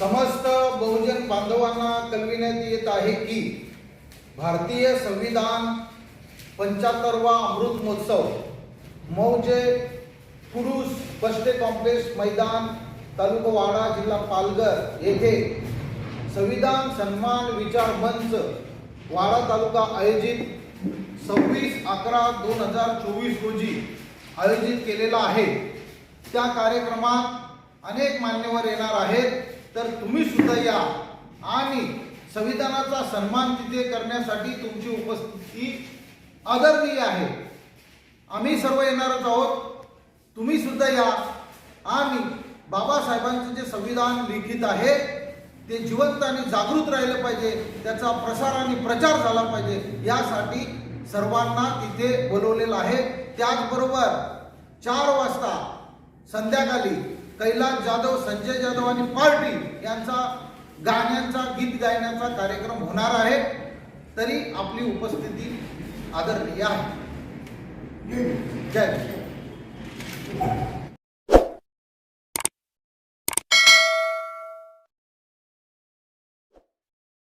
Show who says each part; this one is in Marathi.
Speaker 1: समस्त बहुजन बांधवांना कळविण्यात येत आहे की भारतीय संविधान पंच्याहत्तरवा अमृत महोत्सव मौजे पुरुष बस्टे कॉम्प्लेक्स मैदान तालुका वाडा जिल्हा पालघर येथे संविधान सन्मान विचार मंच वाडा तालुका आयोजित सव्वीस अकरा दोन हजार चोवीस रोजी आयोजित केलेला आहे. त्या कार्यक्रमात अनेक मान्यवर येणार आहेत. तर तुम्ही सुद्धा या. आणि संविधानाचा सन्मान तिथे करण्यासाठी तुमची उपस्थिती आदरणीय आहे. आम्ही सर्व येणारच आहोत. तुम्ही सुद्धा या. आणि बाबासाहेबांचं जे संविधान लिखित आहे ते जिवंत आणि जागृत राहिलं पाहिजे त्याचा प्रसार आणि प्रचार झाला पाहिजे यासाठी सर्वांना तिथे बोलवलेलं आहे. त्याचबरोबर चार वाजता संध्याकाळी कैलास जाधव संजय जाधव आणि पार्टी यांचा गाण्यांचा गीत गायनाचा कार्यक्रम होणार आहे. तरी आपली उपस्थिती आदरणीय आहे. जय.